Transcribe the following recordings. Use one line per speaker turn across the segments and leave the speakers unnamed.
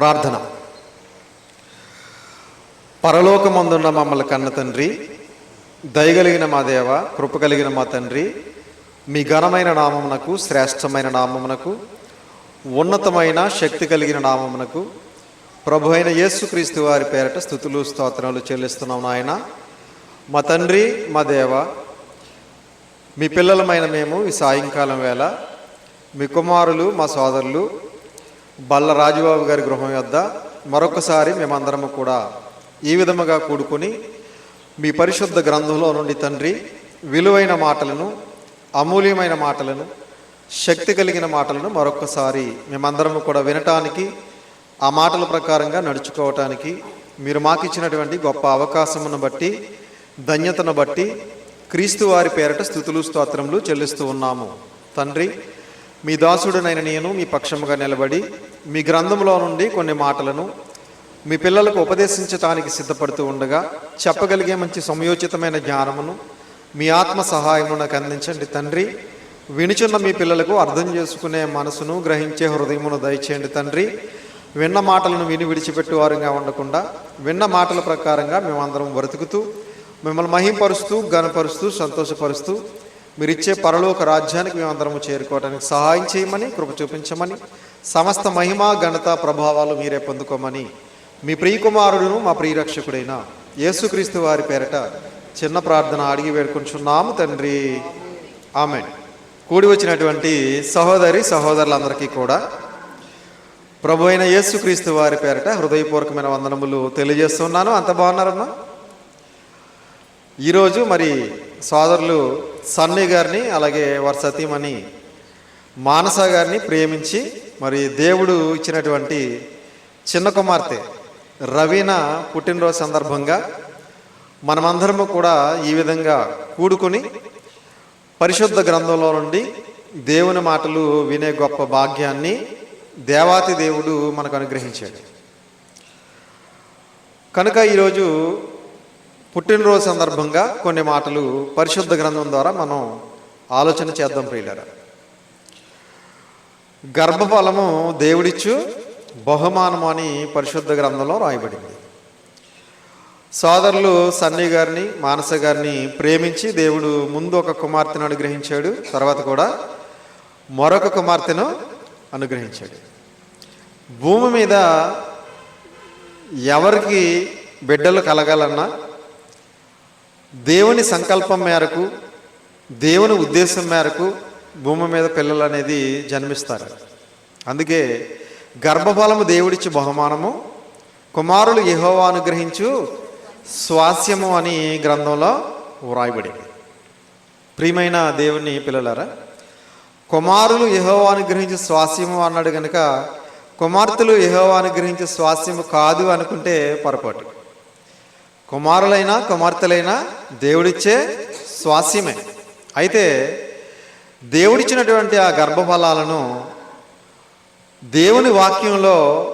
ప్రార్థన. పరలోకమందున్న మమ్మల్ని కన్న తండ్రి దయగలిగిన మా దేవ కృప కలిగిన మా తండ్రి మీ ఘనమైన నామమునకు శ్రేష్టమైన నామమునకు ఉన్నతమైన శక్తి కలిగిన నామమునకు ప్రభు అయిన యేసుక్రీస్తు వారి పేరట స్థుతులు స్తోత్రాలు చెల్లిస్తున్నాం నాయన. మా తండ్రి మా దేవ మీ పిల్లలమైన మేము ఈ సాయంకాలం వేళ మీ కుమారులు మా సోదరులు బల్ల రాజుబాబు గారి గృహం వద్ద మరొకసారి మేమందరము కూడా ఈ విధముగా కూడుకొని మీ పరిశుద్ధ గ్రంథంలో నుండి తండ్రి విలువైన మాటలను అమూల్యమైన మాటలను శక్తి కలిగిన మాటలను మరొకసారి మేమందరము కూడా వినటానికి ఆ మాటల ప్రకారంగా నడుచుకోవటానికి మీరు మాకు ఇచ్చినటువంటి గొప్ప అవకాశమును బట్టి ధన్యతను బట్టి క్రీస్తు వారి పేరట స్థుతులు స్తోత్రములు చెల్లిస్తూ ఉన్నాము. తండ్రి మీ దాసుడునైన నేను మీ పక్షముగా నిలబడి మీ గ్రంథంలో నుండి కొన్ని మాటలను మీ పిల్లలకు ఉపదేశించటానికి సిద్ధపడుతూ ఉండగా చెప్పగలిగే మంచి సమయోచితమైన జ్ఞానమును మీ ఆత్మ సహాయము నాకు అందించండి. తండ్రి వినుచున్న మీ పిల్లలకు అర్థం చేసుకునే మనసును గ్రహించే హృదయమును దయచేయండి. తండ్రి విన్న మాటలను విని విడిచిపెట్టు వారుగా ఉండకుండా విన్న మాటల ప్రకారంగా మేమందరం బ్రతుకుతూ మిమ్మల్ని మహింపరుస్తూ గనపరుస్తూ సంతోషపరుస్తూ మీరు ఇచ్చే పరలోక రాజ్యానికి మేమందరము చేరుకోవడానికి సహాయం చేయమని కృప చూపించమని సమస్త మహిమ ఘనత ప్రభావాలు మీరే పొందుకోమని మీ ప్రియకుమారుడును మా ప్రియరక్షకుడైన యేసుక్రీస్తు వారి పేరట చిన్న ప్రార్థన అడిగి వేడుకుంటున్నాము తండ్రి. ఆమె కూడి వచ్చినటువంటి సహోదరి సహోదరులందరికీ కూడా ప్రభు అయిన యేసుక్రీస్తు వారి పేరట హృదయపూర్వకమైన వందనములు తెలియజేస్తున్నాను. అంత బాగున్నారమ్మా. ఈరోజు మరి సోదరులు సన్నీ గారిని అలాగే వారి సతీమణి మానస గారిని ప్రేమించి మరి దేవుడు ఇచ్చినటువంటి చిన్న కుమార్తె రవీన పుట్టినరోజు సందర్భంగా మనమందరము కూడా ఈ విధంగా కూడుకుని పరిశుద్ధ గ్రంథంలో నుండి దేవుని మాటలు వినే గొప్ప భాగ్యాన్ని దేవాతి దేవుడు మనకు అనుగ్రహించాడు. కనుక ఈరోజు పుట్టినరోజు సందర్భంగా కొన్ని మాటలు పరిశుద్ధ గ్రంథం ద్వారా మనం ఆలోచన చేద్దాం ప్రియులరా. గర్భఫలము దేవుడిచ్చు బహుమానము అని పరిశుద్ధ గ్రంథంలో రాయబడింది. సోదరులు సన్నీ గారిని మానస గారిని ప్రేమించి దేవుడు ముందు ఒక కుమార్తెను అనుగ్రహించాడు తర్వాత కూడా మరొక కుమార్తెను అనుగ్రహించాడు. భూమి మీద ఎవరికి బిడ్డలు కలగాలన్నా దేవుని సంకల్పం మేరకు దేవుని ఉద్దేశం మేరకు భూమి మీద పిల్లలు అనేది జన్మిస్తారు. అందుకే గర్భఫలము దేవుడిచ్చి బహుమానము కుమారులు యెహోవా అనుగ్రహించు స్వాస్యము అని గ్రంథంలో వ్రాయబడింది. ప్రియమైన దేవుని పిల్లలారా కుమారులు యెహోవా అనుగ్రహించి స్వాస్యము అన్నాడు కనుక కుమార్తెలు యెహోవా అనుగ్రహించి స్వాస్యము కాదు అనుకుంటే పొరపాటు. కుమారులైనా కుమార్తెలైనా దేవుడిచ్చే స్వాస్యమే. అయితే దేవుడిచ్చినటువంటి ఆ గర్భఫలాలను దేవుని వాక్యంలో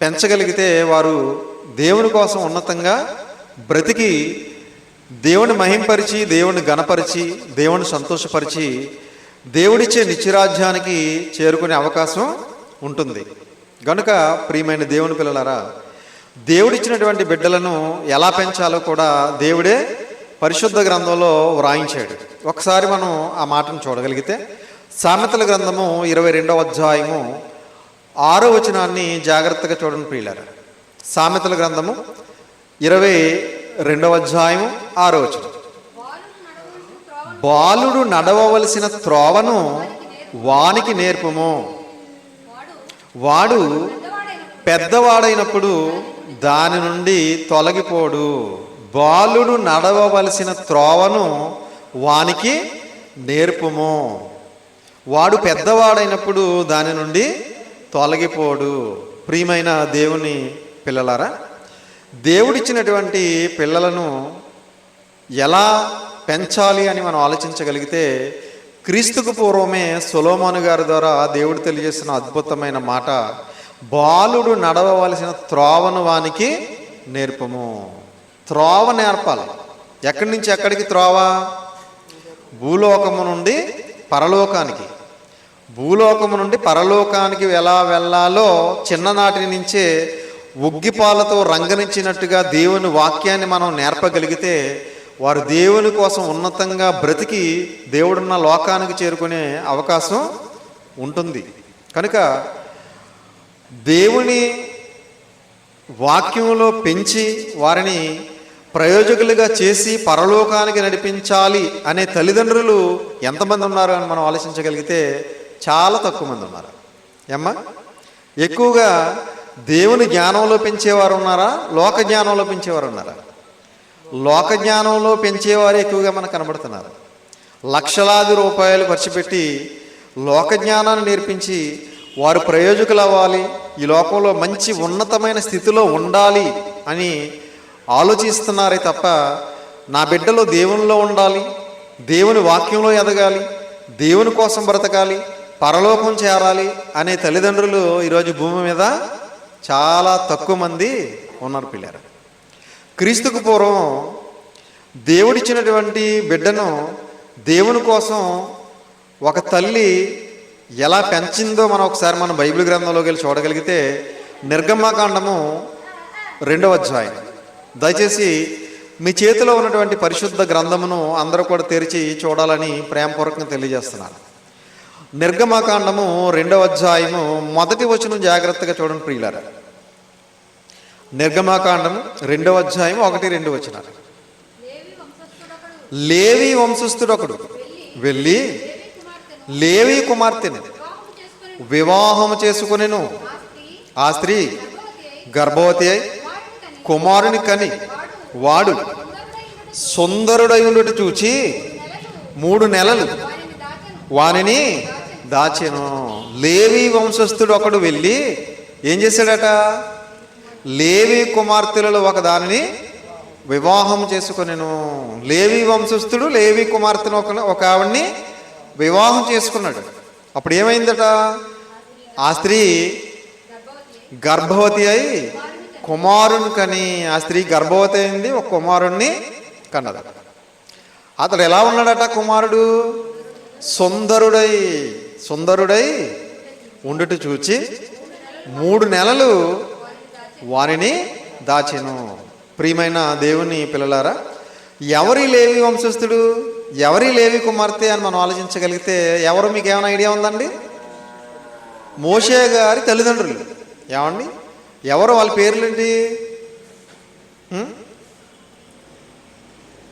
పెంచగలిగితే వారు దేవుని కోసం ఉన్నతంగా బ్రతికి దేవుని మహింపరిచి దేవుని గణపరిచి దేవుని సంతోషపరిచి దేవుడిచ్చే నిత్యరాజ్యానికి చేరుకునే అవకాశం ఉంటుంది. గనుక ప్రియమైన దేవుని పిల్లలారా దేవుడిచ్చినటువంటి బిడ్డలను ఎలా పెంచాలో కూడా దేవుడే పరిశుద్ధ గ్రంథంలో వ్రాయించాడు. ఒకసారి మనం ఆ మాటను చూడగలిగితే సామెతల గ్రంథము ఇరవై రెండవ అధ్యాయము ఆరో వచనాన్ని జాగ్రత్తగా చూడండి ప్రియులారు. సామెతల గ్రంథము ఇరవై రెండవ అధ్యాయము ఆరో వచనం. బాలుడు నడవవలసిన త్రోవను వానికి నేర్పము. వాడు పెద్దవాడైనప్పుడు దాని నుండి తొలగిపోడు. బాలుడు నడవవలసిన త్రోవను వానికి నేర్పుము. వాడు పెద్దవాడైనప్పుడు దాని నుండి తొలగిపోడు. ప్రియమైన దేవుని పిల్లలారా దేవుడిచ్చినటువంటి పిల్లలను ఎలా పెంచాలి అని మనం ఆలోచించగలిగితే క్రీస్తుకు పూర్వమే సులోమాను గారి ద్వారా దేవుడు తెలియజేసిన అద్భుతమైన మాట బాలుడు నడవవలసిన త్రోవను వానికి నేర్పము. త్రోవ నేర్పాలి. ఎక్కడి నుంచి ఎక్కడికి త్రోవ? భూలోకము నుండి పరలోకానికి. భూలోకము నుండి పరలోకానికి ఎలా వెళ్ళాలో చిన్ననాటి నుంచే ఉగ్గిపాలతో రంగనించినట్టుగా దేవుని వాక్యాన్ని మనం నేర్పగలిగితే వారు దేవుని కోసం ఉన్నతంగా బ్రతికి దేవుడున్న లోకానికి చేరుకునే అవకాశం ఉంటుంది. కనుక దేవుని వాక్యంలో పెంచి వారిని ప్రయోజకులుగా చేసి పరలోకానికి నడిపించాలి అనే తల్లిదండ్రులు ఎంతమంది ఉన్నారు అని మనం ఆలోచించగలిగితే చాలా తక్కువ మంది ఉన్నారు. ఏమ్మా? ఎక్కువగా దేవుని జ్ఞానంలో పెంచేవారు ఉన్నారా? లోక జ్ఞానంలో పెంచేవారు ఉన్నారా? లోక జ్ఞానంలో పెంచేవారు ఎక్కువగా మనకు కనబడుతున్నారు. లక్షలాది రూపాయలు ఖర్చు పెట్టి లోక జ్ఞానాన్ని నేర్పించి వారు ప్రయోజకులు అవ్వాలి ఈ లోకంలో మంచి ఉన్నతమైన స్థితిలో ఉండాలి అని ఆలోచిస్తున్నారే తప్ప నా బిడ్డలో దేవునిలో ఉండాలి దేవుని వాక్యంలో ఎదగాలి దేవుని కోసం బ్రతకాలి పరలోకం చేరాలి అనే తల్లిదండ్రులు ఈరోజు భూమి మీద చాలా తక్కువ మంది ఉన్నారు పిల్లలు క్రీస్తుకు పూర్వం దేవుడిచ్చినటువంటి బిడ్డను దేవుని కోసం ఒక తల్లి ఎలా పెంచిందో మనం ఒకసారి మనం బైబిల్ గ్రంథంలోకి వెళ్ళి చూడగలిగితే నిర్గమాకాండము రెండవ అధ్యాయం. దయచేసి మీ చేతిలో ఉన్నటువంటి పరిశుద్ధ గ్రంథమును అందరూ కూడా తెరిచి చూడాలని ప్రేమపూర్వకంగా తెలియజేస్తున్నాను. నిర్గమాకాండము రెండవ అధ్యాయము మొదటి వచనం జాగ్రత్తగా చూడండి ప్రియులారా. నిర్గమాకాండము రెండవ అధ్యాయం ఒకటి రెండు వచనాలు.
లేవి
వంశస్థుడు ఒకడు వెళ్ళి
లేవి కుమార్తెను.
కుమార్తెని
వివాహం
వివాహము చేసుకునేను.
ఆ స్త్రీ గర్భవతి అయి కుమారుని కని
వాడు
సుందరుడైనటువంటి
సుందరుడై ఉండట చూచి మూడు నెలలు వానిని
దాచెను.
లేవి వంశస్థుడు ఒకడు వెళ్ళి ఏం చేశాడట? లేవి కుమార్తెలలో ఒక దానిని వివాహం చేసుకునేను. లేవి వంశస్థుడు లేవి కుమార్తెను ఒక ఒక ఆవిడ్ని వివాహం చేసుకున్నాడు. అప్పుడు ఏమైందట? ఆ స్త్రీ
గర్భవతి
అయి కుమారుని కని ఆ స్త్రీ గర్భవతి అయింది ఒక కుమారుణ్ణి కన్నది. అతడు ఎలా ఉన్నాడట కుమారుడు? సుందరుడై సుందరుడై ఉండుట చూచి మూడు నెలలు వారిని దాచెను. ప్రియమైన దేవుని పిల్లలారా ఎవరి లేవి వంశస్థుడు? ఎవరి లేవి కుమార్తె అని మనం ఆలోచించగలిగితే ఎవరు మీకు ఏమైనా ఐడియా ఉందండి? మోషే గారి తల్లిదండ్రులు. ఏమండి? ఎవరు వాళ్ళ పేర్లేంటి? ఏంటి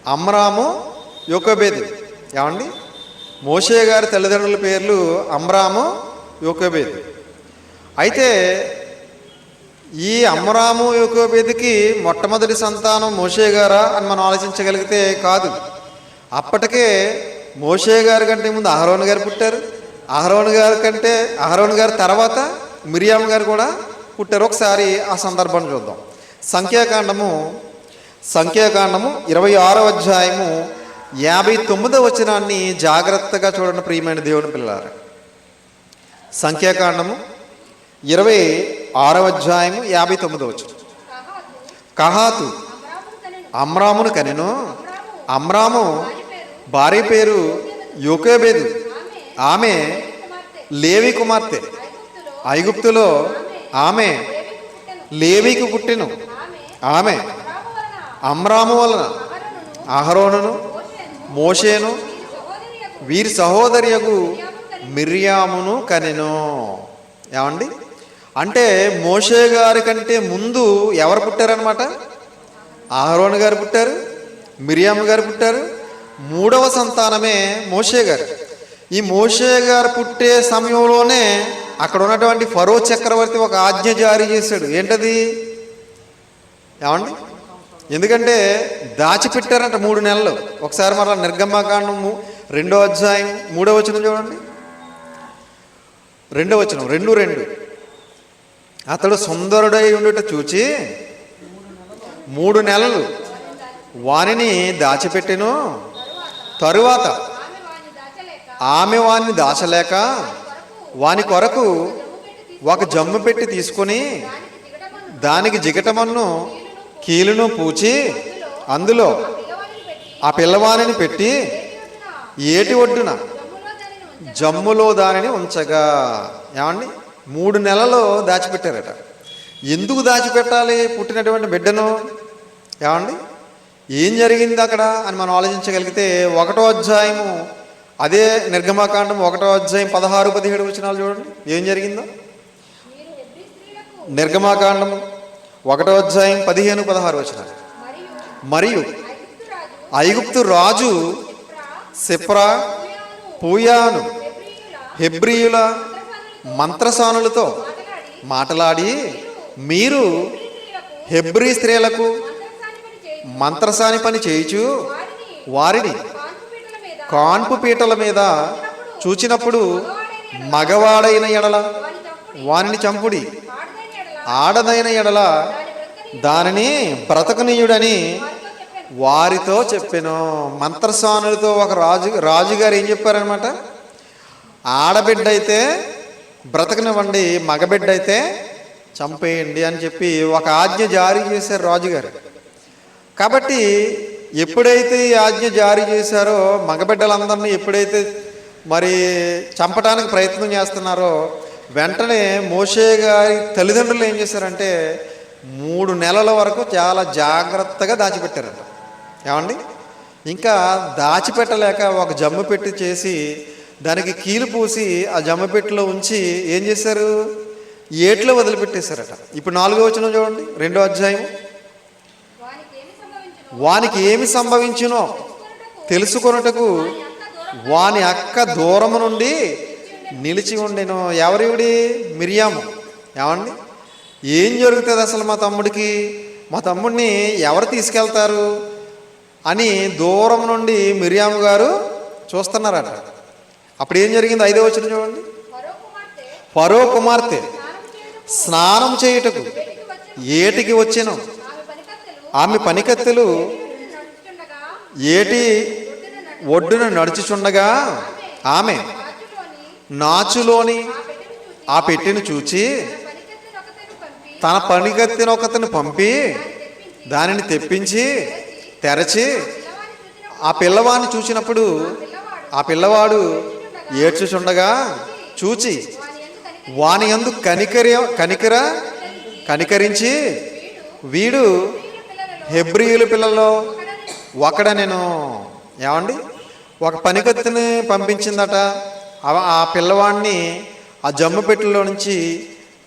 అమ్రాము యోకోబేదు. ఏమండి? మోషే గారి తల్లిదండ్రుల పేర్లు అమ్రాము యోకోబేదు. అయితే ఈ అమ్రాము యోకబేదికి మొట్టమొదటి సంతానం మోషే గారా అని మనం ఆలోచించగలిగితే కాదు. అప్పటికే మోషే గారి కంటే ముందు అహరోన్ గారు పుట్టారు. అహరోన్ గారి కంటే అహరోన్ గారి తర్వాత మిరియాం గారు కూడా పుట్టారు. ఒకసారి ఆ సందర్భాన్ని చూద్దాం. సంఖ్యాకాండము సంఖ్యాకాండము ఇరవై ఆరో అధ్యాయము యాభై తొమ్మిదో వచనాన్ని జాగ్రత్తగా చూడండి ప్రియమైన దేవుని పిల్లలారా. సంఖ్యాకాండము ఇరవై ఆరవ అధ్యాయము యాభై తొమ్మిదో వచనం.
కహాతు అమ్రామును కనెను.
అమ్రాము భార్య పేరు యోకేబేదు.
ఆమె
ఆమె లేవి కుమార్తె.
ఐగుప్తులో
ఆమె
లేవికి పుట్టిను. ఆమె అమ్రాము వలన అహరోనును మోషేను వీరి సహోదరియగు
మిర్యామును కనెను. ఏమండి? అంటే మోషే గారి కంటే ముందు ఎవరు పుట్టారనమాట ఆహరోణ్ గారు పుట్టారు మిరియామ్ గారు పుట్టారు మూడవ సంతానమే మోషే గారు. ఈ మోషే గారు పుట్టే సమయంలోనే అక్కడ ఉన్నటువంటి ఫరో చక్రవర్తి ఒక ఆజ్ఞ జారీ చేశాడు. ఏంటది? ఏమండి? ఎందుకంటే దాచిపెట్టారంట మూడు నెలలు. ఒకసారి మరలా నిర్గమాకాండం రెండో అధ్యాయం మూడో వచనం చూడండి. రెండో వచనం రెండు రెండు. అతడు సుందరుడై ఉండుట చూచి మూడు నెలలు. వానిని దాచిపెట్టెను. తరువాత
ఆమె దాచలేక
వాణ్ణి దాచలేక వాని కొరకు ఒక జమ్ము పెట్టి తీసుకొని
దానికి
జిగటమన్ను కీలును పూచి అందులో ఆ పిల్లవానిని పెట్టి
ఏటి ఒడ్డున జమ్ములో దానిని
జమ్ములో దానిని ఉంచగా. ఏమండి? మూడు నెలలు దాచిపెట్టారట. ఎందుకు దాచిపెట్టాలి? పుట్టినటువంటి బిడ్డను. ఏమండి? ఏం జరిగింది అక్కడ అని మనం ఆలోచించగలిగితే ఒకటో అధ్యాయము అదే నిర్గమాకాండం ఒకటో అధ్యాయం పదహారు పదిహేడు వచనాలు చూడండి. ఏం జరిగిందో? నిర్గమాకాండము ఒకటో అధ్యాయం పదిహేను పదహారు వచనాలు.
మరియు ఐగుప్తు రాజు సిప్రా, పూయాను, హెబ్రీయుల
హెబ్రియుల
మంత్రసానులతో మాట్లాడి
మీరు
హెబ్రి
హెబ్రీ స్త్రీలకు
మంత్రసాని పని
చేయుచు
వారిని
కాన్పు పీటల మీద చూచినప్పుడు మగవాడైన ఎడల వానిని చంపుడి
ఆడదైన ఎడల
దానిని బ్రతకనీయుడని
వారితో చెప్పాను.
వారితో చెప్పాను మంత్రస్వానులతో ఒక రాజు రాజుగారు ఏం చెప్పారనమాట ఆడబిడ్డ అయితే బ్రతకనివ్వండి మగబిడ్డ అయితే చంపేయండి అని చెప్పి ఒక ఆజ్ఞ జారీ చేశారు రాజుగారు. కాబట్టి ఎప్పుడైతే ఈ ఆజ్ఞ జారీ చేశారో మగబిడ్డలందరినీ ఎప్పుడైతే మరి చంపడానికి ప్రయత్నం చేస్తున్నారో వెంటనే మోషే గారి తల్లిదండ్రులు ఏం చేశారంటే మూడు నెలల వరకు చాలా జాగ్రత్తగా దాచిపెట్టారంట. ఏమండి? ఇంకా దాచిపెట్టలేక ఒక జమ్ము పెట్టి చేసి దానికి కీలు పూసి ఆ జమ్ము పెట్టిలో ఉంచి ఏం చేశారు? ఏట్లో వదిలిపెట్టేశారట. ఇప్పుడు నాలుగో వచ్చిన చూడండి రెండో అధ్యాయం.
వానికి ఏమి సంభవించినో
తెలుసుకొనుటకు వాని అక్క దూరము నుండి నిలిచి ఉండెను. ఎవరివిడి మిరియాము. ఏమండి? ఏం జరుగుతుంది అసలు మా తమ్ముడికి? మా తమ్ముడిని ఎవరు తీసుకెళ్తారు? అని దూరం నుండి మిరియాము గారు చూస్తున్నారట. అప్పుడు ఏం జరిగింది? ఐదో వచ్చిన చూడండి.
పరో కుమార్తె స్నానం చేయుటకు
ఏటికి వచ్చాను?
ఆమె పనికత్తెలు
ఏటి ఒడ్డున నడుచుచుండగా ఆమె నాచులోని
ఆ పెట్టెను చూచి తన పనికత్తెను పంపి
పనికత్తిన ఒకతను పంపి దానిని తెప్పించి తెరచి ఆ పిల్లవాడిని చూసినప్పుడు ఆ పిల్లవాడు ఏడ్చుచుండగా చూచి
వాని ఎందు
యందు కనికర కనికర కనికరించి వీడు హెబ్రియుల పిల్లలో ఒకడ నేను ఏమండి? ఒక పనికత్తిని పంపించిందట. ఆ- పిల్లవాడిని ఆ జమ్ము పెట్టెలో నుంచి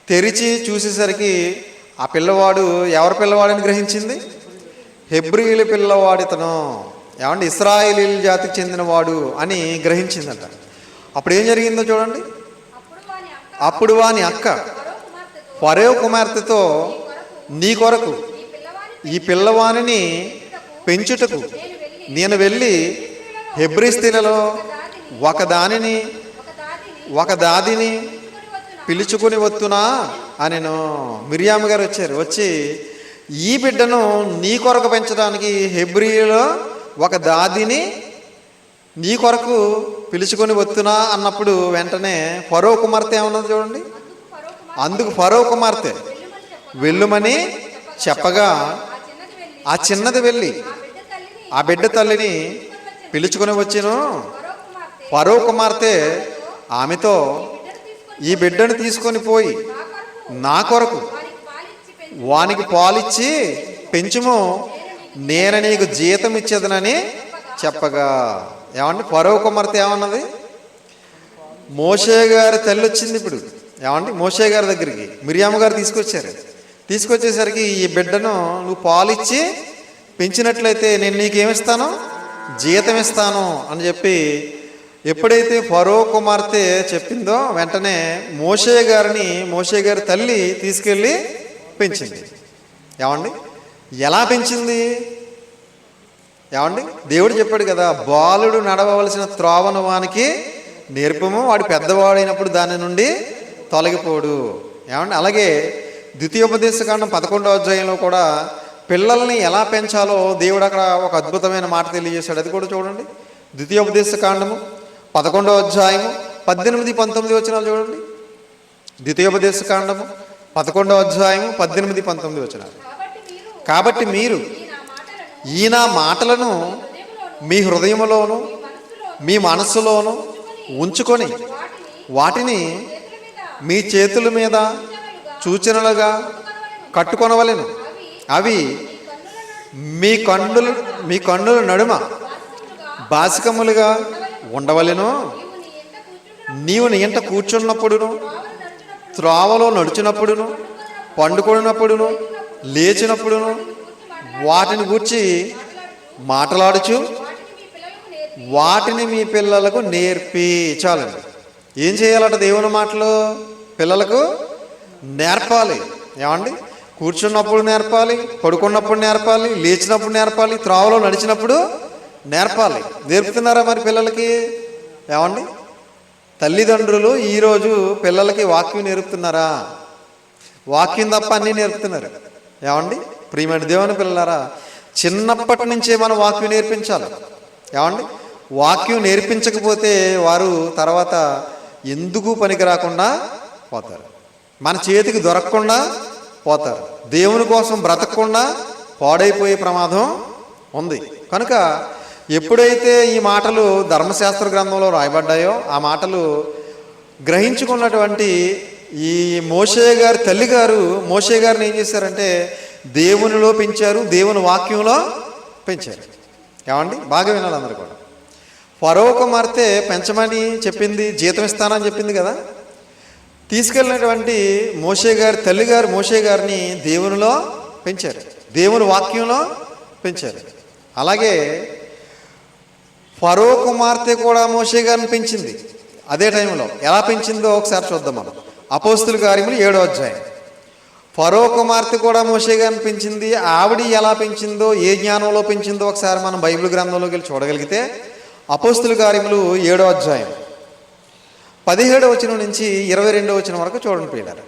తెరిచి చూసేసరికి ఆ పిల్లవాడు ఎవరి పిల్లవాడని గ్రహించింది? హెబ్రియుల పిల్లవాడితను ఏమండి? ఇస్రాయేలీల జాతికి చెందినవాడు అని గ్రహించిందట. అప్పుడు ఏం జరిగిందో చూడండి.
అప్పుడు వాని అక్క పరేవ్
ఫరో కుమార్తెతో నీ కొరకు
ఈ
పిల్లవాణిని పిల్లవానిని పెంచుటకు నేను వెళ్ళి హెబ్రీస్తీలలో ఒక దానిని
ఒక దాదిని పిలుచుకుని వత్తునా
పిలుచుకొని అని మిరియామ గారు వచ్చారు. వచ్చి ఈ బిడ్డను నీ కొరకు పెంచడానికి హెబ్రిలో ఒక దాదిని నీ కొరకు పిలుచుకొని వత్తునా? అన్నప్పుడు వెంటనే ఫరో కుమార్తె ఏమన్నది చూడండి.
అందుకు ఫరో కుమార్తె వెళ్ళుమని చెప్పగా ఆ చిన్నది వెళ్ళి
ఆ
బిడ్డ తల్లిని
పిలుచుకుని పిలుచుకొని వచ్చాను.
పరో కుమార్తె
ఆమెతో ఈ బిడ్డను తీసుకొని పోయి
నా కొరకు వానికి పాలిచ్చి
పెంచుము నేను నీకు జీతం ఇచ్చేదనని చెప్పగా. ఏమండి పరో కుమార్తె ఏమన్నది? మోషే గారి తల్లి వచ్చింది ఇప్పుడు. ఏమండి మోషే గారి దగ్గరికి మిరియామ్మ గారు తీసుకొచ్చారు. తీసుకొచ్చేసరికి ఈ బిడ్డను నువ్వు పాలిచ్చి పెంచినట్లయితే నేను నీకేమిస్తాను? జీతం ఇస్తాను అని చెప్పి ఎప్పుడైతే ఫరో కుమార్తె చెప్పిందో వెంటనే మోషే గారిని మోషే గారి తల్లి తీసుకెళ్ళి పెంచింది. ఏమండి? ఎలా పెంచింది? ఏమండి? దేవుడు చెప్పాడు కదా బాలుడు నడవవలసిన త్రోవను వానికి నేర్పము వాడు పెద్దవాడైనప్పుడు దాని నుండి తొలగిపోడు. ఏమండి? అలాగే ద్వితీయోపదేశకాండం పదకొండవ అధ్యాయంలో కూడా పిల్లల్ని ఎలా పెంచాలో దేవుడు అక్కడ ఒక అద్భుతమైన మాట తెలియజేశాడు. అది కూడా చూడండి. ద్వితీయోపదేశకాండము పదకొండవ అధ్యాయము పద్దెనిమిది పంతొమ్మిది వచనాలు చూడండి. ద్వితీయోపదేశకాండము పదకొండవ అధ్యాయము పద్దెనిమిది పంతొమ్మిది వచనాలు.
కాబట్టి మీరు
కాబట్టి మీరు
ఈ నా మాటలను
మీ హృదయములోను
మనస్సులో
మీ మనస్సులోను ఉంచుకొని
వాటిని
మీ చేతుల మీద
సూచనలుగా కట్టుకొనవలను.
కట్టుకొనవలెను.
అవి మీ
మీ కన్నులు మీ కన్నుల నడుమ బాసికములుగా ఉండవలెను.
నీవు నీ
ఇంట కూర్చున్నప్పుడును
త్రోవలో
నడిచినప్పుడును పండుకొనినప్పుడును లేచినప్పుడును వాటిని గూర్చి మాట్లాడుచు.
వాటిని మీ పిల్లలకు
నేర్పించాలండి ఏం చేయాలట దేవుని మాటలు పిల్లలకు? నేర్పాలి. ఏమండి? కూర్చున్నప్పుడు నేర్పాలి పడుకున్నప్పుడు నేర్పాలి లేచినప్పుడు నేర్పాలి త్రావలో నడిచినప్పుడు నేర్పాలి. నేర్పుతున్నారా మరి పిల్లలకి? ఏమండి? తల్లిదండ్రులు ఈరోజు పిల్లలకి వాక్యం నేర్పుతున్నారా? వాక్యం తప్ప అన్నీ నేర్పుతున్నారు. ఏమండి? ప్రియమైన దేవుని పిల్లలారా చిన్నప్పటి నుంచే మనం వాక్యం నేర్పించాలి. ఏమండి? వాక్యం నేర్పించకపోతే వారు తర్వాత ఎందుకు పనికి రాకుండా పోతారు? మన చేతికి దొరకకుండా పోతారు. దేవుని కోసం బ్రతకకుండా పాడైపోయే ప్రమాదం ఉంది. కనుక ఎప్పుడైతే ఈ మాటలు ధర్మశాస్త్ర గ్రంథంలో రాయబడ్డాయో ఆ మాటలు గ్రహించుకున్నటువంటి ఈ మోషే గారి తల్లి గారు మోషే గారిని ఏం చేశారంటే దేవునిలో పెంచారు దేవుని వాక్యంలో పెంచారు. ఏమండి? బాగా వినాలి అందరు కూడా. ఫరో కుమార్తె పెంచమని చెప్పింది జీతం ఇస్తానని చెప్పింది కదా? తీసుకెళ్ళినటువంటి మోషే గారి తల్లిగారు మోషే గారిని దేవునిలో పెంచారు. దేవుని వాక్యంలో పెంచారు. అలాగే ఫరో కుమార్తె కూడా మోషే గారిని పెంచింది. అదే టైంలో ఎలా పెంచిందో ఒకసారి చూద్దాం మనం. అపోస్తుల కార్యములు ఏడో అధ్యాయం. ఫరో కుమార్తె కూడా మోషే గారిని పెంచింది. ఆవిడ ఎలా పెంచిందో ఏ జ్ఞానంలో పెంచిందో ఒకసారి మనం బైబిల్ గ్రంథంలోకి వెళ్ళి చూడగలిగితే అపోస్తుల కార్యములు ఏడో అధ్యాయం. పదిహేడో వచనం నుంచి ఇరవై రెండవ వచనం వరకు చూడండి పిల్లలు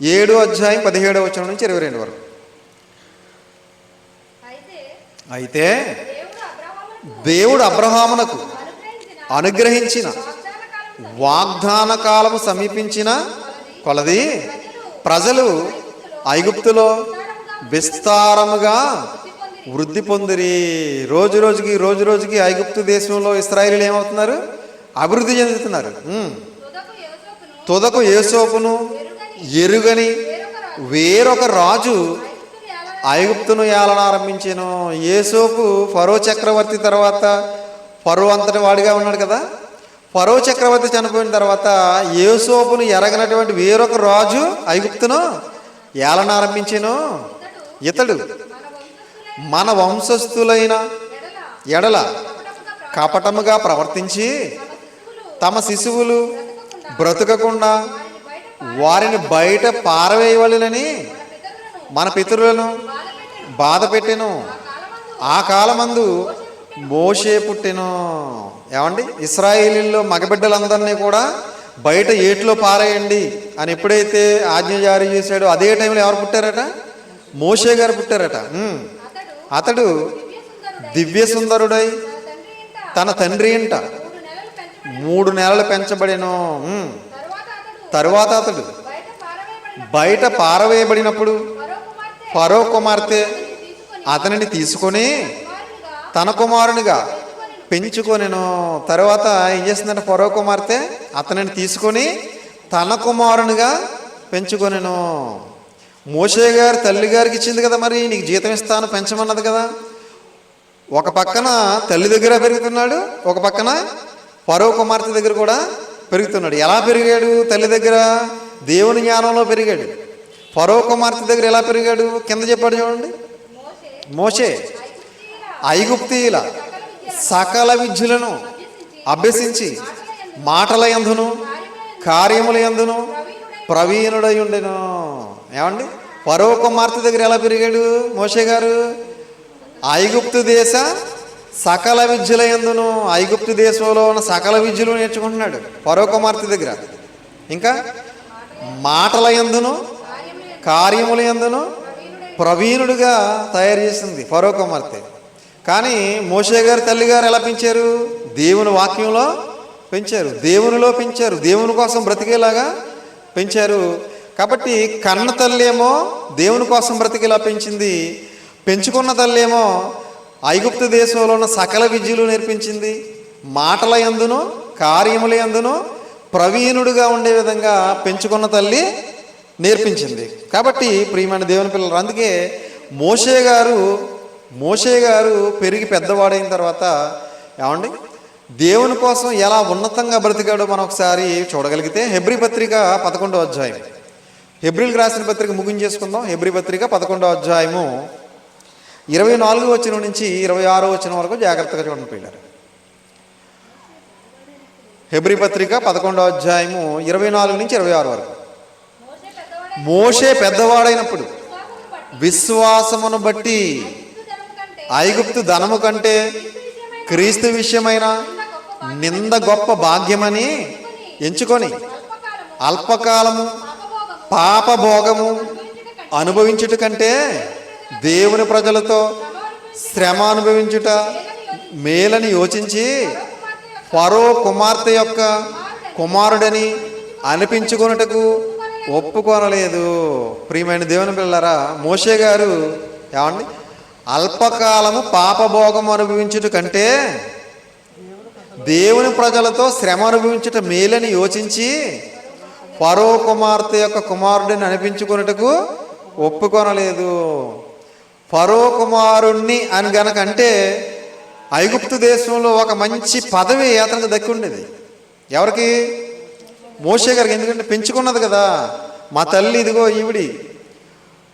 ఏడో అధ్యాయం పదిహేడో వచనం నుంచి ఇరవై రెండు వరకు.
అయితే దేవుడు అబ్రహామునకు అనుగ్రహించిన వాగ్దాన కాలము
వాగ్దాన కాలము సమీపించిన కొలది ప్రజలు ఐగుప్తులో విస్తారముగా వృద్ధి పొందిరి. రోజు రోజుకి రోజు రోజుకి ఐగుప్తు దేశంలో ఇస్రాయిలీలు ఏమవుతున్నారు? అభివృద్ధి చెందుతున్నారు.
తుదకు
ఏసోపును ఎరుగని వేరొక రాజు ఐగుప్తును ఏలనారంభించాను ఏసోపు ఫరో చక్రవర్తి తర్వాత ఫరో అంతటి వాడిగా ఉన్నాడు కదా. ఫరో చక్రవర్తి చనిపోయిన తర్వాత ఏసోపును ఎరగనటువంటి వేరొక రాజు ఐగుప్తును ఏలనారంభించాను ఇతడు
మన వంశస్థులైన ఎడల కపటముగా
ప్రవర్తించి
తమ శిశువులు
బ్రతకకుండా
వారిని బయట
పారవేయవలనని
పారవేయవలెనని
మన పితరులను బాధ పెట్టెను. ఆ కాలమందు మోషే పుట్టెను. ఏమండి? ఇస్రాయేలీల్లో మగబిడ్డలందరినీ కూడా బయట ఏట్లో పారేయండి అని ఎప్పుడైతే ఆజ్ఞ జారీ చేశాడో అదే టైంలో ఎవరు పుట్టారట? మోషే గారు పుట్టారట.
అతడు
దివ్య సుందరుడై
తన తండ్రి ఇంట మూడు నెలలు
పెంచబడేను
తరువాత అతడు బయట
పారవేయబడినప్పుడు
పరో కుమార్తె
ఫరో కుమార్తె అతనిని తీసుకొని తన కుమారునిగా పెంచుకొనెను. తర్వాత ఏం చేస్తుందంటే ఫరో కుమార్తె? అతనిని తీసుకొని తన కుమారునిగా పెంచుకొనెను. మోషే గారు తల్లి గారికి ఇచ్చింది కదా మరి నీకు జీతం ఇస్తాను పెంచమన్నది కదా. ఒక పక్కన తల్లి దగ్గర పెరుగుతున్నాడు ఒక పక్కన పరో కుమార్తె దగ్గర కూడా పెరుగుతున్నాడు. ఎలా పెరిగాడు? తల్లి దగ్గర దేవుని జ్ఞానంలో పెరిగాడు. పరో కుమార్తె దగ్గర ఎలా పెరిగాడు? కింద చెప్పాడు చూడండి.
మోషే. ఐగుప్తీయుల
సకల విద్యులను అభ్యసించి మాటల యందును కార్యముల యందును ప్రవీణుడై ఉండెను. ఏమండి? పరో కుమార్తె దగ్గర ఎలా పెరిగాడు మోషే గారు? ఐగుప్తు దేశ సకల విద్యల యందును ఐగుప్తు దేశంలో ఉన్న సకల విద్యలు నేర్చుకుంటున్నాడు పరోకుమార్తె దగ్గర. ఇంకా మాటల యందును కార్యముల యందును ప్రవీణుడిగా తయారు చేసింది పరోకుమార్తె కానీ మోషే గారు తల్లి గారు ఎలా పెంచారు? దేవుని వాక్యంలో పెంచారు దేవునిలో పెంచారు దేవుని కోసం బ్రతికేలాగా పెంచారు. కాబట్టి కన్న తల్లేమో దేవుని కోసం బ్రతికేలా పెంచింది పెంచుకున్న తల్లేమో ఐగుప్తు దేశంలో ఉన్న సకల విద్యలు నేర్పించింది. మాటల యందును కార్యముల ఎందునో ప్రవీణుడుగా ఉండే విధంగా పెంచుకున్న తల్లి నేర్పించింది. కాబట్టి ప్రియమైన దేవుని పిల్లలు అందుకే మోషే గారు మోషే గారు పెరిగి పెద్దవాడైన తర్వాత ఏమండి? దేవుని కోసం ఎలా ఉన్నతంగా బ్రతికాడో మనం ఒకసారి చూడగలిగితే హెబ్రి పత్రిక పదకొండో అధ్యాయం హెబ్రిల్ రాసిన పత్రిక ముగించేసుకుందాం. హెబ్రి పత్రిక పదకొండో అధ్యాయము. ఇరవై నాలుగు వచ్చిన నుంచి ఇరవై ఆరో వచ్చిన వరకు జాగ్రత్తగా చూడండి పిల్లలు. హెబ్రి పత్రిక పదకొండో అధ్యాయము ఇరవై నాలుగు నుంచి ఇరవై ఆరు వరకు.
మోషే
పెద్దవాడైనప్పుడు
విశ్వాసమును బట్టి ఐగుప్తు ధనము కంటే క్రీస్తు విషయమైన నింద గొప్ప
భాగ్యమని ఎంచుకొని
అల్పకాలము పాపభోగము అనుభవించుట కంటే
దేవుని ప్రజలతో శ్రమ అనుభవించుట మేలని యోచించి ఫరో కుమార్తె యొక్క కుమారుడని అనిపించుకొనుటకు ఒప్పుకొనలేదు. ప్రియమైన దేవుని పిల్లరా మోషే గారు ఏమండి? అల్పకాలము పాపభోగం అనుభవించుట కంటే దేవుని ప్రజలతో శ్రమ అనుభవించుట మేలని యోచించి పరో కుమార్తె యొక్క కుమారుడిని అనిపించుకున్నట్టుకు ఒప్పుకొనలేదు. ఫరో కుమారుణ్ణి అని గనక అంటే ఐగుప్తు దేశంలో ఒక మంచి పదవి అతనికి దక్కి ఉండేది. ఎవరికి? మోషే గారికి. ఎందుకంటే పెంచుకున్నది కదా. మా తల్లి ఇదిగో ఈవిడి.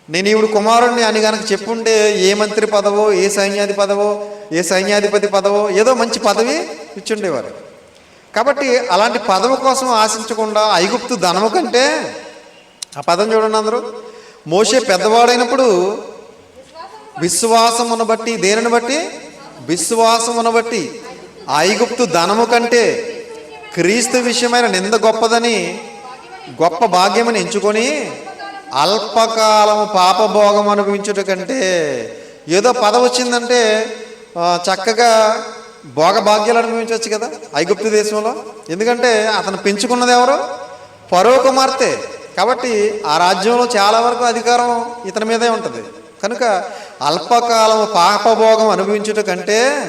నేను ఈవిడ కుమారుణ్ణి అని గనక చెప్పుంటే ఏ మంత్రి పదవో ఏ సైన్యాధి పదవో ఏ సైన్యాధిపతి పదవో ఏదో మంచి పదవి ఇచ్చుండేవారు. కాబట్టి అలాంటి పదవి కోసం ఆశించకుండా ఐగుప్తు ధనము కంటే ఆ పదం చూడండి అందరూ మోషే పెద్దవాడైనప్పుడు విశ్వాసమును బట్టి దేనిని బట్టి? విశ్వాసమును బట్టి. ఐగుప్తు ధనము కంటే క్రీస్తు విషయమైన నింద గొప్పదని గొప్ప భాగ్యమని ఎంచుకొని అల్పకాలము పాపభోగం అనుభవించుట కంటే ఏదో పద వచ్చిందంటే చక్కగా భోగ భాగ్యాలు అనుభవించవచ్చు కదా ఐగుప్తు దేశంలో. ఎందుకంటే అతను పెంచుకున్నది ఎవరు? పరో కుమార్తె. కాబట్టి ఆ రాజ్యంలో చాలా వరకు అధికారం ఇతని మీదే ఉంటుంది. కనుక అల్పకాలం పాపభోగం అనుభవించుట కంటే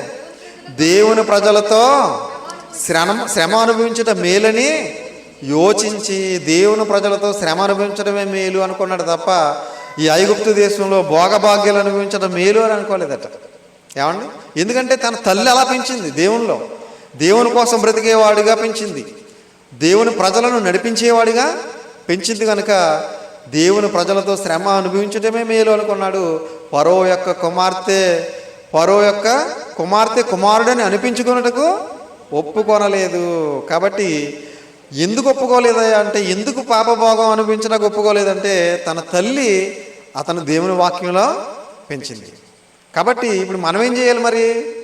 దేవుని ప్రజలతో శ్రమ శ్రమ అనుభవించుట మేలని యోచించి దేవుని ప్రజలతో శ్రమ అనుభవించడమే మేలు అనుకున్నాడు తప్ప ఈ ఐగుప్తు దేశంలో భోగభాగ్యాలు అనుభవించడం మేలు అని అనుకోలేదట. ఏమండి? ఎందుకంటే తన తల్లి అలా పెంచింది దేవునిలో. దేవుని కోసం బ్రతికేవాడిగా పెంచింది. దేవుని ప్రజలను నడిపించేవాడిగా పెంచింది కనుక దేవుని ప్రజలతో శ్రమ అనుభవించడమే మేలు అనుకున్నాడు. పరో యొక్క కుమార్తె పరో యొక్క కుమార్తె కుమారుడని అనిపించుకున్నట్టుకు ఒప్పుకొనలేదు. కాబట్టి ఎందుకు ఒప్పుకోలేదు అంటే ఎందుకు పాపభోగం అనిపించడానికి ఒప్పుకోలేదంటే తన తల్లి అతను దేవుని వాక్యంలో పెంచింది. కాబట్టి ఇప్పుడు మనం ఏం చేయాలి మరి?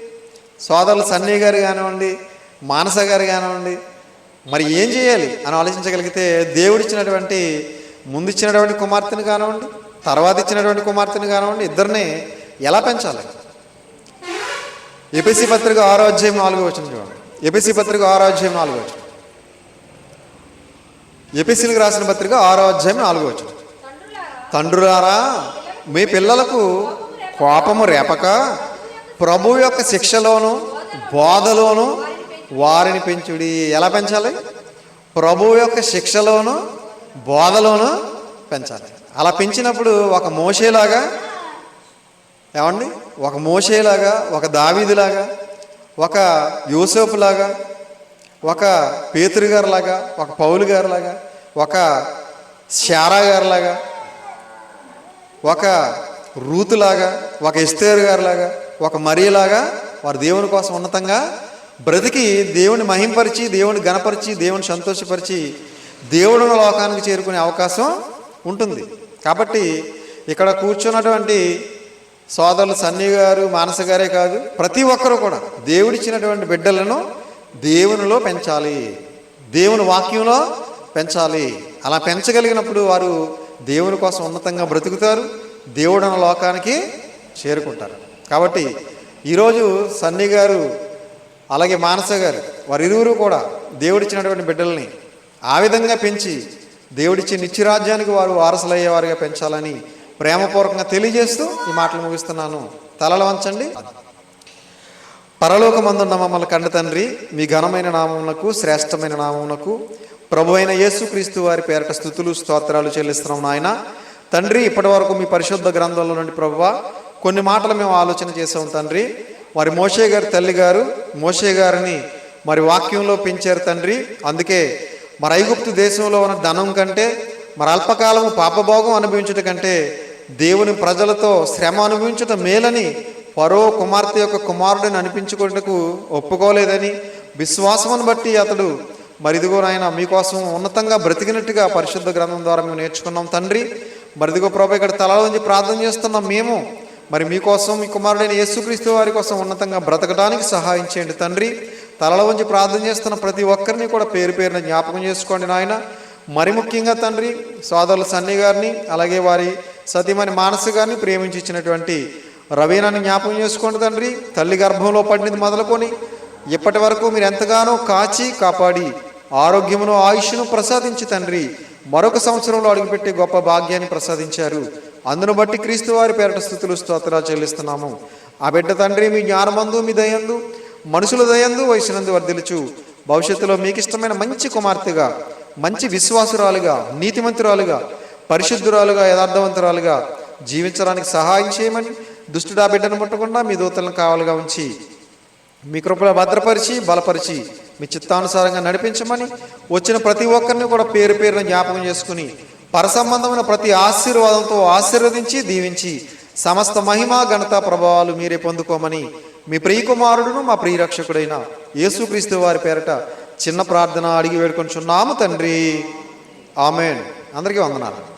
సోదరులు సన్నీ గారు కానివ్వండి మానస గారు కానివ్వండి మరి ఏం చేయాలి అని ఆలోచించగలిగితే దేవుడిచ్చినటువంటి ముందు ఇచ్చినటువంటి కుమార్తెను కానివ్వండి తర్వాత ఇచ్చినటువంటి కుమార్తెను కానివ్వండి ఇద్దరిని ఎలా పెంచాలి? ఎపిసి పత్రిక ఆరో అధ్యాయం నాలుగో వచ్చిన చూడండి. ఎపిసి పత్రిక ఆరో అధ్యాయం నాలుగో వచ్చిన ఎపిసిలకు రాసిన పత్రిక ఆరో అధ్యాయం నాలుగో వచ్చిన
తండ్రులారా
మీ పిల్లలకు కోపము రేపక ప్రభు యొక్క శిక్షలోను బోధలోను వారిని పెంచుడి. ఎలా పెంచాలి? ప్రభు యొక్క శిక్షలోను బోధలోను పెంచాలి. అలా పెంచినప్పుడు ఒక మోషేలాగా ఏమండి? ఒక మోషేలాగా ఒక దావీదిలాగా ఒక యూసఫ్లాగా ఒక పేతురు గారిలాగా ఒక పౌలు గారిలాగా ఒక శారా గారిలాగా ఒక రూతులాగా ఒక ఎస్తేరు గారిలాగా ఒక మరియలాగా వారు దేవుని కోసం ఉన్నతంగా బ్రతికి దేవుని మహింపరిచి దేవుని గణపరిచి దేవుని సంతోషపరిచి దేవుడున్న లోకానికి చేరుకునే అవకాశం ఉంటుంది. కాబట్టి ఇక్కడ కూర్చున్నటువంటి సోదరులు సన్నీ గారు మానస గారే కాదు ప్రతి ఒక్కరూ కూడా దేవుడిచ్చినటువంటి బిడ్డలను దేవునిలో పెంచాలి. దేవుని వాక్యంలో పెంచాలి. అలా పెంచగలిగినప్పుడు వారు దేవుని కోసం ఉన్నతంగా బ్రతుకుతారు దేవుడు అన్న లోకానికి చేరుకుంటారు. కాబట్టి ఈరోజు సన్నీ గారు అలాగే మానస గారు వారి ఇరువురు కూడా దేవుడిచ్చినటువంటి బిడ్డల్ని ఆ విధంగా పెంచి దేవుడిచ్చే నిత్యరాజ్యానికి వారు వారసులయ్యేవారుగా పెంచాలని ప్రేమపూర్వకంగా తెలియజేస్తూ ఈ మాటలు ముగిస్తున్నాను. తలలు వంచండి. పరలోకమందున్న మమ్మల్ని కండ తండ్రి మీ ఘనమైన నామమునకు శ్రేష్టమైన నామమునకు ప్రభు అయిన యేసుక్రీస్తు వారి పేరట స్థుతులు స్తోత్రాలు చెల్లిస్తున్నాం నాయన. తండ్రి ఇప్పటి వరకు మీ పరిశుద్ధ గ్రంథంలో నుండి ప్రభువ కొన్ని మాటలు మేము ఆలోచన చేసాం తండ్రి. మరి మోషే గారి తల్లి గారు మోషే గారిని మరి వాక్యంలో పెంచారు తండ్రి. అందుకే మరి ఐగుప్తు దేశంలో ఉన్న ధనం కంటే మరి అల్పకాలము పాపభోగం అనుభవించుట కంటే దేవుని ప్రజలతో శ్రమ అనుభవించుట మేలని పరో కుమార్తె యొక్క కుమారుడిని అనిపించుకున్నకు ఒప్పుకోలేదని విశ్వాసమును బట్టి అతడు మరిదిగో నాయన మీకోసం ఉన్నతంగా బ్రతికినట్టుగా పరిశుద్ధ గ్రంథం ద్వారా మేము నేర్చుకున్నాం తండ్రి. మరి ఇదిగో ప్రభు ఇక్కడ తల నుంచి ప్రార్థన చేస్తున్నాం మేము. మరి మీకోసం మీ కుమారుడైన యేసుక్రీస్తు వారి కోసం ఉన్నతంగా బ్రతకడానికి సహాయం చేయండి తండ్రి. తలలో వంచి ప్రార్థన చేస్తున్న ప్రతి ఒక్కరిని కూడా పేరు పేరున జ్ఞాపకం చేసుకోండి నాయన. మరి ముఖ్యంగా తండ్రి సోదరుల సన్ని గారిని అలాగే వారి సతీమణి మానసు గారిని ప్రేమించి ఇచ్చినటువంటి రవీనాన్ని జ్ఞాపకం చేసుకోండి తండ్రి. తల్లి గర్భంలో పడినది మొదలుకొని ఇప్పటి వరకు మీరు ఎంతగానో కాచి కాపాడి ఆరోగ్యమును ఆయుష్ను ప్రసాదించి తండ్రి మరొక సంవత్సరంలో అడుగుపెట్టి గొప్ప భాగ్యాన్ని ప్రసాదించారు. అందును బట్టి క్రీస్తు వారి పేరట స్థుతులు స్తోత్రాలు చెల్లిస్తున్నాము. ఆ బిడ్డ తండ్రి మీ జ్ఞానమందు మీ దయందు మనుషుల దయందు వయసునందు వర్ధిలుచు భవిష్యత్తులో మీకు ఇష్టమైన మంచి కుమార్తెగా మంచి విశ్వాసురాలుగా నీతిమంతురాలుగా పరిశుద్ధురాలుగా యథార్థవంతురాలుగా జీవించడానికి సహాయం చేయమని దుష్టుడా బిడ్డను ముట్టకుండా మీ దూతలను కావాలిగా ఉంచి మీ కృపలో భద్రపరిచి బలపరిచి మీ చిత్తానుసారంగా నడిపించమని వచ్చిన ప్రతి ఒక్కరిని కూడా పేరు పేరున జ్ఞాపకం చేసుకుని పరసంబంధమైన ప్రతి ఆశీర్వాదంతో ఆశీర్వదించి దీవించి సమస్త మహిమ ఘనత ప్రభావాలు మీరే పొందుకోమని మీ ప్రియకుమారుడును మా ప్రియరక్షకుడైన యేసుక్రీస్తు వారి పేరట చిన్న ప్రార్థన అడిగి వేడుకొంచున్నాము తండ్రి. ఆమెన్. అందరికీ వందనాలు.